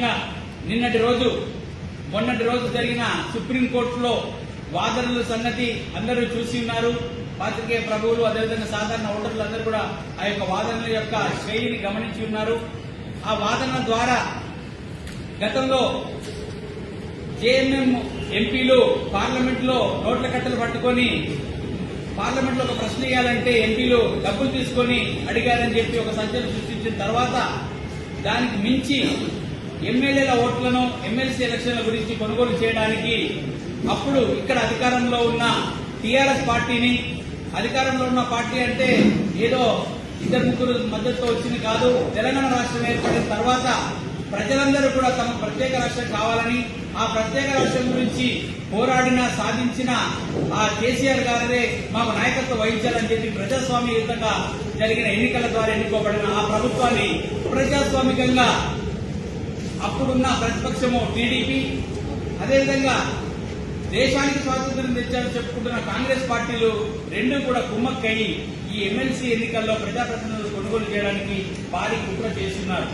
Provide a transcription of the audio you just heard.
ముఖ్యంగా నిన్నటి రోజు మొన్నటి రోజు జరిగిన సుప్రీంకోర్టులో వాదనల సంగతి అందరూ చూసి ఉన్నారు. పాత్రికేయ ప్రభువులు అదేవిధంగా సాధారణ ఓటర్లు అందరూ కూడా ఆ యొక్క వాదనల యొక్క శైలిని గమనించి ఉన్నారు. ఆ వాదన ద్వారా గతంలో జేఎంఎం ఎంపీలు పార్లమెంట్లో నోట్ల కట్టలు పట్టుకొని పార్లమెంట్లో ఒక ప్రశ్న వేయాలంటే ఎంపీలు డబ్బులు తీసుకొని అడిగారని చెప్పి ఒక సంచలనం సృష్టించిన తర్వాత దానికి మించి ఎమ్మెల్యేల ఓట్లను ఎమ్మెల్సీ ఎలక్షన్ల గురించి కొనుగోలు చేయడానికి అప్పుడు ఇక్కడ అధికారంలో ఉన్న టీఆర్ఎస్ పార్టీని అధికారంలో ఉన్న పార్టీ అంటే ఏదో ఇద్దరు ముగ్గురు మద్దతుతో వచ్చింది కాదు తెలంగాణ రాష్ట్రం ఏర్పడిన తర్వాత ప్రజలందరూ కూడా తమ ప్రత్యేక రాష్ట్రం కావాలని ఆ ప్రత్యేక రాష్ట్రం గురించి పోరాడిన సాధించిన ఆ కేసీఆర్ గారే మాకు నాయకత్వం వహించాలని చెప్పి ప్రజాస్వామ్యయుతంగా జరిగిన ఎన్నికల ద్వారా ఎన్నుకోబడిన ఆ ప్రభుత్వాన్ని ప్రజాస్వామికంగా అప్పుడున్న ప్రతిపక్షము టీడీపీ అదేవిధంగా దేశానికి స్వాతంత్ర్యం తెచ్చారని చెప్పుకుంటున్న కాంగ్రెస్ పార్టీలు రెండు కూడా కుమ్మక్కయి ఈ ఎమ్మెల్సీ ఎన్నికల్లో ప్రజాప్రతినిధులు కొనుగోలు చేయడానికి భారీ కుట్ర చేస్తున్నారు.